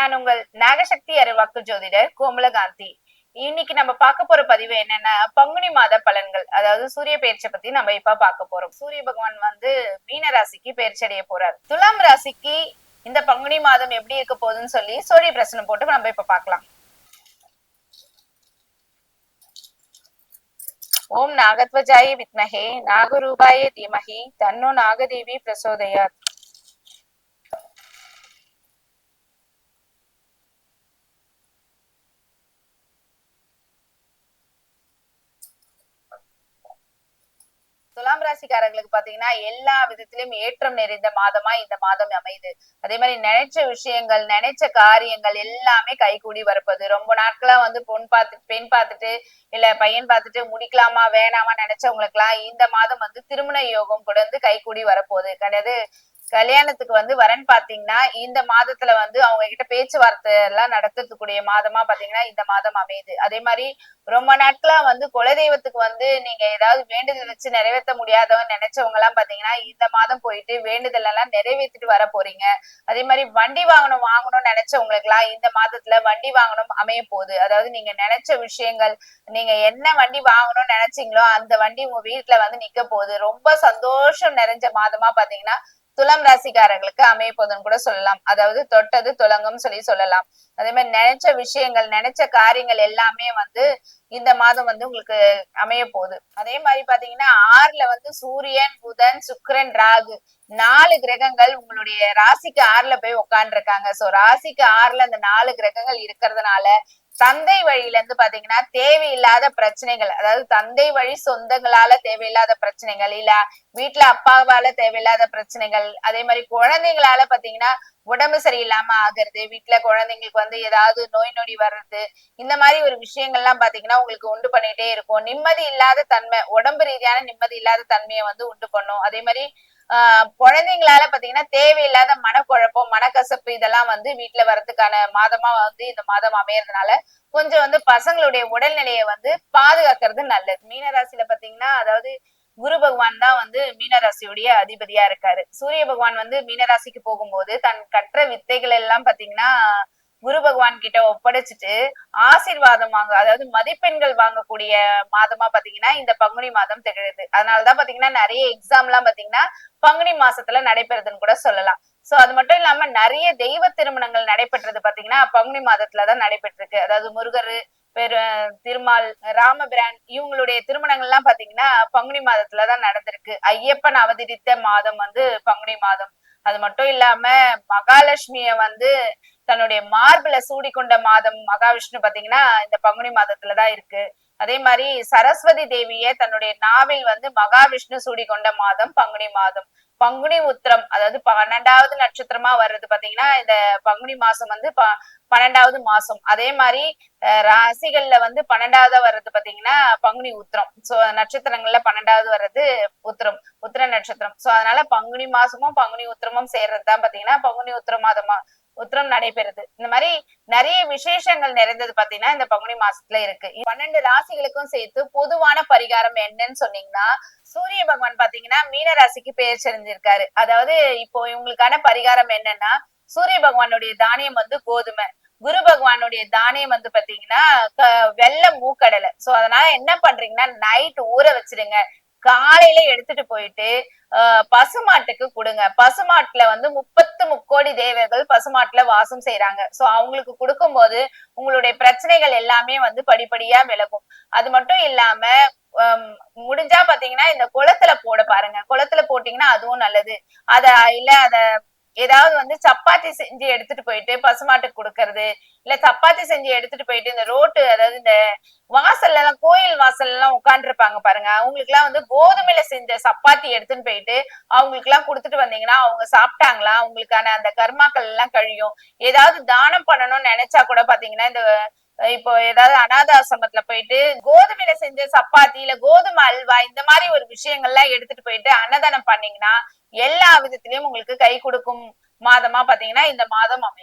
நான் உங்கள் நாகசக்தி அறிவாக்கு ஜோதிடர் கோமலகாந்தி. இன்னைக்கு நம்ம பார்க்க போற பதிவு என்னன்னா பங்குனி மாத பலன்கள். அதாவது சூரிய பெயர்ச்சி பத்தி நம்ம இப்ப பார்க்க போறோம். சூரிய பகவான் வந்து மீன ராசிக்கு பயிற்சி அடைய போறார். துலாம் ராசிக்கு இந்த பங்குனி மாதம் எப்படி இருக்க போகுதுன்னு சொல்லி சூரிய பிரச்சனை போட்டு நம்ம இப்ப பார்க்கலாம். ஓம் நாகத்வஜாய வித்மஹே. நாகரூபாய தீமஹி. தன்னோ நாகதேவி பிரசோதயாத். துலாம் ராசிக்காரங்களுக்கு பாத்தீங்கன்னா எல்லா விதத்திலும் ஏற்றம் நிறைந்த மாதமா இந்த மாதம் அமையுது. அதே மாதிரி நினைச்ச விஷயங்கள் நினைச்ச காரியங்கள் எல்லாமே கைகூடி வரப்போகுது. ரொம்ப நாட்களா வந்து பொன் பார்த்து பெண் பார்த்துட்டு இல்ல பையன் பார்த்துட்டு முடிக்கலாமா வேணாமா நினைச்சவங்களுக்கு எல்லாம் இந்த மாதம் வந்து திருமண யோகம் கூட வந்து கைகூடி வரப்போகுது. கிடையாது கல்யாணத்துக்கு வந்து வரன் பாத்தீங்கன்னா இந்த மாதத்துல வந்து அவங்க கிட்ட பேச்சுவார்த்தை எல்லாம் நடத்துறதுக்குரிய மாதமா பாத்தீங்கன்னா இந்த மாதம் அமையுது. அதே மாதிரி ரொம்ப நாட்களா வந்து குலதெய்வத்துக்கு வந்து நீங்க ஏதாவது வேண்டுதல் வச்சு நிறைவேற்ற முடியாதவங்க நினைச்சவங்க எல்லாம் பாத்தீங்கன்னா இந்த மாதம் போயிட்டு வேண்டுதல் எல்லாம் நிறைவேற்றிட்டு வர போறீங்க. அதே மாதிரி வண்டி வாங்கணும் வாங்கணும்னு நினைச்சவங்களுக்கு எல்லாம் இந்த மாதத்துல வண்டி வாங்கணும் அமைய போகுது. அதாவது நீங்க நினைச்ச விஷயங்கள் நீங்க என்ன வண்டி வாங்கணும்னு நினைச்சீங்களோ அந்த வண்டி உங்க வீட்டுல வந்து நிக்க போகுது. ரொம்ப சந்தோஷம் நிறைஞ்ச மாதமா பாத்தீங்கன்னா துலாம் ராசிக்காரர்களுக்கு அமைய போதுன்னு கூட சொல்லலாம். அதாவது தொட்டது துலங்கும் சொல்லி சொல்லலாம். அதே மாதிரி நினைச்ச விஷயங்கள் நினைச்ச காரியங்கள் எல்லாமே வந்து இந்த மாதம் வந்து உங்களுக்கு அமைய போகுது. அதே மாதிரி பாத்தீங்கன்னா ஆறுல வந்து சூரியன் புதன் சுக்கரன் ராகு நாலு கிரகங்கள் உங்களுடைய ராசிக்கு ஆறுல போய் உட்காந்துருக்காங்க சோ ராசிக்கு ஆறுல அந்த நாலு கிரகங்கள் இருக்கிறதுனால தந்தை வழியில இருந்து பாத்தீங்கன்னா தேவையில்லாத பிரச்சனைகள் அதாவது தந்தை வழி சொந்தங்களால தேவையில்லாத பிரச்சனைகள் இல்ல வீட்டுல அப்பாவால தேவையில்லாத பிரச்சனைகள் அதே மாதிரி குழந்தைங்களால பாத்தீங்கன்னா உடம்பு சரியில்லாம ஆகுறது வீட்டுல குழந்தைங்களுக்கு வந்து ஏதாவது நோய் நொடி வர்றது இந்த மாதிரி ஒரு விஷயங்கள்லாம் பாத்தீங்கன்னா உங்களுக்கு உண்டு பண்ணிட்டே இருக்கும். நிம்மதி இல்லாத தன்மை உடம்பு ரீதியான நிம்மதி இல்லாத தன்மையை வந்து உண்டு பண்ணும். அதே மாதிரி குழந்தைங்களால பாத்தீங்கன்னா தேவையில்லாத மனக்குழப்பம் மனக்கசப்பு இதெல்லாம் வந்து வீட்டுல வர்றதுக்கான மாதமா வந்து இந்த மாதம் அமையறதுனால கொஞ்சம் வந்து பசங்களுடைய உடல்நிலையை வந்து பாதுகாக்கிறது நல்லது. மீனராசியில பாத்தீங்கன்னா அதாவது குரு பகவான் தான் வந்து மீனராசியுடைய அதிபதியா இருக்காரு. சூரிய பகவான் வந்து மீனராசிக்கு போகும்போது தன் கற்ற வித்தைகள் எல்லாம் பாத்தீங்கன்னா குரு பகவான் கிட்ட ஒப்படைச்சிட்டு ஆசீர்வாதம் வாங்க அதாவது மதிப்பெண்கள் வாங்கக்கூடிய மாதமா பாத்தீங்கன்னா இந்த பங்குனி மாதம் திகழுது. அதனாலதான் பாத்தீங்கன்னா நிறைய எக்ஸாம் எல்லாம் பாத்தீங்கன்னா பங்குனி மாசத்துல நடைபெறுதுன்னு கூட சொல்லலாம். சோ அது மட்டும் இல்லாம நிறைய தெய்வ திருமணங்கள் நடைபெற்றது பாத்தீங்கன்னா பங்குனி மாதத்துலதான் நடைபெற்றிருக்கு. அதாவது முருகர் பெரு திருமால் ராமபிரான் இவங்களுடைய திருமணங்கள் எல்லாம் பாத்தீங்கன்னா பங்குனி மாதத்துலதான் நடந்திருக்கு. ஐயப்பன் அவதரித்த மாதம் வந்து பங்குனி மாதம். அது மட்டும் இல்லாம மகாலட்சுமிய வந்து தன்னுடைய மார்பிள சூடிக்கொண்ட மாதம் மகாவிஷ்ணு பாத்தீங்கன்னா இந்த பங்குனி மாதத்துலதான் இருக்கு. அதே மாதிரி சரஸ்வதி தேவிய தன்னுடைய நாவில் வந்து மகாவிஷ்ணு சூடி கொண்ட மாதம் பங்குனி மாதம். பங்குனி உத்திரம் அதாவது பன்னெண்டாவது நட்சத்திரமா வர்றது பாத்தீங்கன்னா இந்த பங்குனி மாசம் வந்து ப பன்னெண்டாவது மாசம் அதே மாதிரி ராசிகள்ல வந்து பன்னெண்டாவது வர்றது பாத்தீங்கன்னா பங்குனி உத்திரம். சோ நட்சத்திரங்கள்ல பன்னெண்டாவது வர்றது உத்திரம் உத்திர நட்சத்திரம். சோ அதனால பங்குனி மாசமும் பங்குனி உத்திரமும் சேர்றதுதான் பாத்தீங்கன்னா பங்குனி உத்திர மாதமா உத்திரம் நடைபெறுது. இந்த மாதிரி நிறைய விசேஷங்கள் நிறைந்தது பாத்தீங்கன்னா இந்த பங்குனி மாசத்துல இருக்கு. பன்னெண்டு ராசிகளுக்கும் சேர்த்து பொதுவான பரிகாரம் என்னன்னு சொன்னீங்கன்னா சூரிய பகவான் பாத்தீங்கன்னா மீன ராசிக்கு பெயர் செறிஞ்சிருக்காரு அதாவது இப்போ இவங்களுக்கான பரிகாரம் என்னன்னா சூரிய பகவானுடைய தானியம் வந்து கோதுமை. குரு பகவானுடைய தானியம் வந்து பாத்தீங்கன்னா வெள்ளை மூக்கடலை. சோ அதனால என்ன பண்றீங்கன்னா நைட் ஊற வச்சிருங்க. காலையில எடுத்துட்டு போயிட்டு ஆஹ் பசுமாட்டுக்கு கொடுங்க. பசுமாட்டுல வந்து முப்பத்து முக்கோடி தேவர்கள் பசுமாட்டுல வாசம் செய்யறாங்க சோ அவங்களுக்கு கொடுக்கும் போது உங்களுடைய பிரச்சனைகள் எல்லாமே வந்து படிப்படியா விலகும். அது மட்டும் இல்லாம முடிஞ்சா பாத்தீங்கன்னா இந்த குளத்துல போட பாருங்க. குளத்துல போட்டீங்கன்னா அதுவும் நல்லது. அத இல்ல அத ஏதாவது வந்து சப்பாத்தி செஞ்சு எடுத்துட்டு போயிட்டு பசுமாட்டுக்கு கொடுக்கறது இல்ல சப்பாத்தி செஞ்சு எடுத்துட்டு போயிட்டு இந்த ரோட்டு அதாவது இந்த வாசல்ல எல்லாம் கோயில் வாசல் எல்லாம் உட்காந்துருப்பாங்க பாருங்க. அவங்களுக்கு எல்லாம் வந்து கோதுமையில செஞ்ச சப்பாத்தி எடுத்துன்னு போயிட்டு அவங்களுக்கு எல்லாம் கொடுத்துட்டு வந்தீங்கன்னா அவங்க சாப்பிட்டாங்களா? அவங்களுக்கான அந்த கர்மாக்கள் எல்லாம் கழியும். ஏதாவது தானம் பண்ணணும்னு நினைச்சா கூட பாத்தீங்கன்னா இந்த இப்போ ஏதாவது அனாதாசிரமத்துல போயிட்டு கோதுமையில செஞ்ச சப்பாத்தி இல்ல கோதுமை அல்வா இந்த மாதிரி ஒரு விஷயங்கள்லாம் எடுத்துட்டு போயிட்டு அன்னதானம் பண்ணீங்கன்னா எல்லா விதத்திலயும் உங்களுக்கு கை கொடுக்கும் மாதமா பாத்தீங்கன்னா இந்த மாதம் அமையும்.